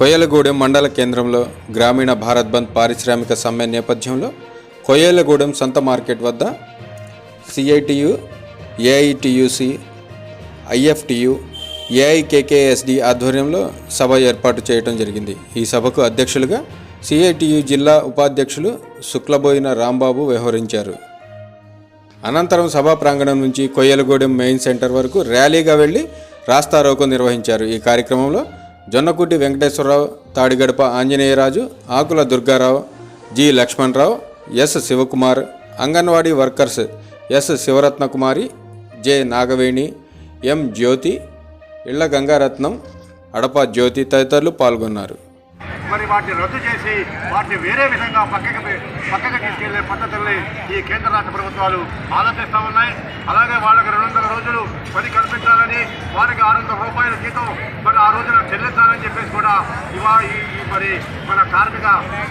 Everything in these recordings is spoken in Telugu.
కొయ్యలగూడెం మండల కేంద్రంలో గ్రామీణ భారత్ బంద్ పారిశ్రామిక సమ్మె నేపథ్యంలో కొయ్యలగూడెం సంత మార్కెట్ వద్ద సిఐటియు ఏఐటియుసి ఐఎఫ్టియు ఏఐకేకేఎస్డి ఆధ్వర్యంలో సభ ఏర్పాటు చేయడం జరిగింది. ఈ సభకు అధ్యక్షులుగా సిఐటియు జిల్లా ఉపాధ్యక్షులు శుక్లబోయిన రాంబాబు వ్యవహరించారు. అనంతరం సభా ప్రాంగణం నుంచి కొయ్యలగూడెం మెయిన్ సెంటర్ వరకు ర్యాలీగా వెళ్ళి రాస్తారోకో నిర్వహించారు. ఈ కార్యక్రమంలో Jonnakuti Venkateswararao Tadigadapa Anjaneyaraju Akula Durgarao G Lakshmanarao S Shivakumar anganwadi workers S Sivaratnakumari J Nagaveni M Jyothi Illa Gangaratnam Adapa జ్యోతి తదితరులు పాల్గొన్నారు. మరి వాటిని రద్దు చేసి వాటిని వేరే విధంగా పక్కకి పక్కకి తీసుకెళ్ళే పద్ధతుల్ని ఈ కేంద్ర రాష్ట్ర ప్రభుత్వాలు ఆలోచిస్తూ ఉన్నాయి. అలాగే వాళ్ళకి రెండు వందల రోజులు పని కల్పించాలని వారికి ఆరు వందల రూపాయల జీతం మరి ఆ రోజున చెల్లించాలని చెప్పేసి కూడా ఇవా ఈ మరి మన కార్మిక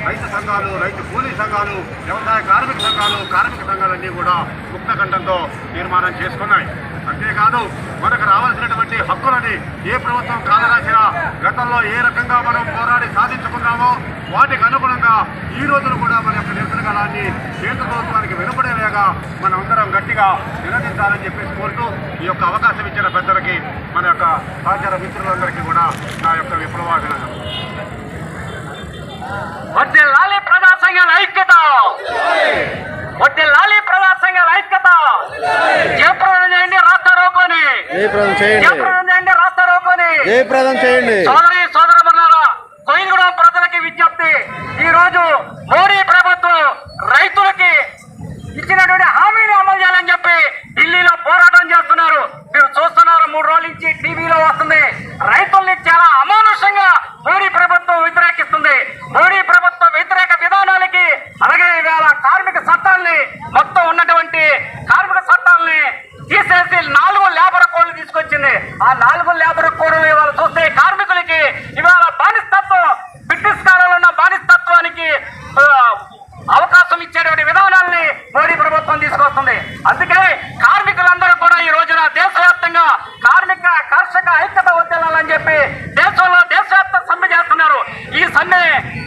రైతు సంఘాలు రైతు కూలీ సంఘాలు వ్యవసాయ కార్మిక సంఘాలు కార్మిక సంఘాలన్నీ కూడా ముక్త కంఠంతో తీర్మానం చేసుకున్నాయి. అంతేకాదు మనకు రావాల్సినటువంటి హక్కులని ఏ ప్రభుత్వం కాలరాసినా గతంలో ఏ రకంగా మనం పోరాడి సాధించుకున్నామో వాటికి అనుగుణంగా ఈ రోజున కూడా మన యొక్క నిరసన కాలాన్ని కేంద్ర ప్రభుత్వానికి వినపడేలాగా మనం అందరం గట్టిగా నిలదించాలని చెప్పేసి కోరుతూ ఈ యొక్క అవకాశం ఇచ్చిన పెద్దలకి మన యొక్క సహచార మిత్రులందరికీ కూడా నా యొక్క విప్లవాభినందనలు. వడ్డీ లాలి ప్రజా సంఘాల ఐక్యత! వడ్డీ లాలి ప్రజా సంఘాల ఐక్యత జయప్రదం చేయండి రాష్ట్ర రోకోని జయప్రదం చేయండి. జయప్రదం చేయండి రాష్ట్ర రోకోని జయప్రదం చేయండి సోదరి సోదరమన్నారా కొయ్యగూడెం ప్రజలకి విజ్ఞప్తి ఈ రోజు మోడీ ప్రభుత్వం రైతులకి ఇచ్చినటువంటి హామీని అమలు చేయాలని చెప్పి ఢిల్లీలో పోరాటం చేస్తున్నారు మీరు చూస్తున్నారు మూడు రోజుల నుంచి టీవీలో వస్తుంది రైతుల్ని చాలా అమానుషంగా మోడీ ప్రభుత్వం వ్యతిరేకిస్తుంది మోడీ ప్రభుత్వ వ్యతిరేక విధానాలకి అలాగే ఇవాళ కార్మిక చట్టాల్ని మొత్తం ఉన్నటువంటి కార్మిక చట్టాల్ని తీసేసి నాలుగు లేబర్ కోడ్లు తీసుకొచ్చింది ఆ నాలుగు లేబర్ కోడ్లు ఇవాళ చూస్తే కార్మికులకి ఇవాళ బానిస్తత్వం బ్రిటిష్ కాలంలో ఉన్న బానిస్తత్వానికి ఆ, అవకాశం ఇచ్చేటువంటి విధానాల్ని మోడీ ప్రభుత్వం తీసుకొస్తుంది అందుకే కార్మికులందరూ కూడా ఈ రోజున దేశవ్యాప్తంగా కార్మిక కర్షక ఐక్యత వర్తిల్లాలని చెప్పి దేశంలో దేశవ్యాప్త సమ్మె చేస్తున్నారు. ఈ సమ్మె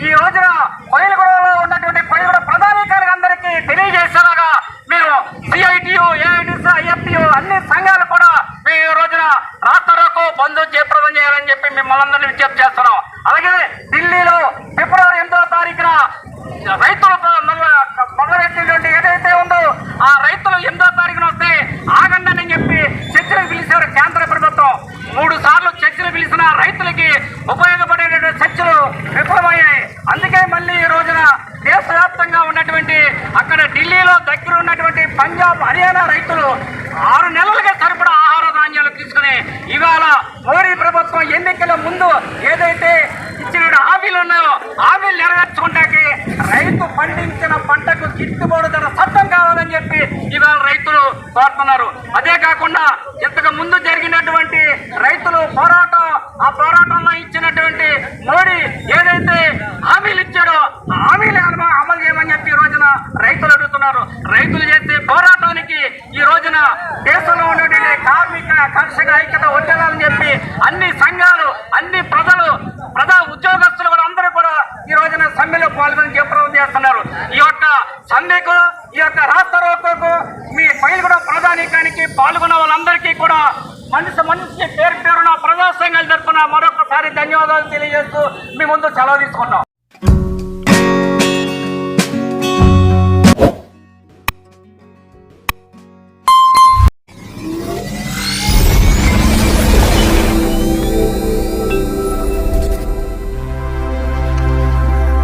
ఈ రోజున కొయ్యలగూడలో ఉన్నటువంటి కొయ్యగూడ ప్రధానికారికి అందరికీ తెలియజేసేలాగా మేము సిఐటియు ఏఐటిసి ఐఎఫ్టియు అన్ని సంఘాలు కూడా మేము ఈ రోజున రాష్ట్రకు బంధు జయప్రదం చేయాలని చెప్పి మిమ్మల్ని అందరినీ విజ్ఞప్తి చేస్తున్నాం. అలాగే ఢిల్లీలో ఫిబ్రవరి ఎనిమిదవ తారీఖున రైతులు మొదలెట్టినటువంటి ఏదైతే ఉందో ఆ రైతులు ఎనిమిదో తారీఖున వస్తే ఆగండి అని చెప్పి చర్చలు పిలిచారు కేంద్ర ప్రభుత్వం మూడు సార్లు చర్చలు పిలిచిన రైతులకి ఉపయోగపడేటువంటి చర్చలు విఫలమయ్యాయి. అందుకే మళ్ళీ ఈ రోజున దేశవ్యాప్తంగా ఉన్నటువంటి అక్కడ ఢిల్లీలో దగ్గర ఉన్నటువంటి పంజాబ్ హర్యానా రైతులు ఆరు నెలలుగా సరిపడా ఆహార ధాన్యాలు తీసుకుని ఇవాళ మోడీ ప్రభుత్వం ఎన్నికల ముందు ఏదైతే ఇచ్చిన హామీలు ఉన్నాయో హామీలు నెరవేర్చుకుంటాకి రైతు పండించిన పంటకు గిట్టుబాటు ధర చట్టం కావాలని చెప్పి ఇవాళ రైతులు కోరుతున్నారు అదే కాకుండా ఇంతకు ముందు జరిగినటువంటి రైతులు పోరాటం ఆ పోరాటంలో ఇచ్చినటువంటి మోడీ ఏదైతే హామీలు ఇచ్చాడో హామీలు అమలు చేయమని చెప్పి ఈ రోజున రైతులు అడుగుతున్నారు. రైతులు చేసే పోరాటానికి ఈ రోజున దేశంలో ఉన్నటువంటి కార్మిక కర్షక ఐక్యత వచ్చేయాలని చెప్పి అన్ని సంఘాలు అన్ని ప్రజలు ప్రజా ఉద్యోగస్తులు కూడా అందరూ కూడా ఈ రోజున సమ్మెలో పాల్గొని చెప్పడం చేస్తున్నారు. ఈ యొక్క సమ్మెకు ఈ యొక్క రాష్ట్ర మీ ఫైల్ ప్రధానికానికి పాల్గొన్న వాళ్ళందరికీ కూడా మనిషి మనిషి పేరు పేరున ప్రజా సంఘాల తరఫున మరొకసారి ధన్యవాదాలు తెలియజేస్తూ మీ ముందు సెలవు తీసుకున్నాం.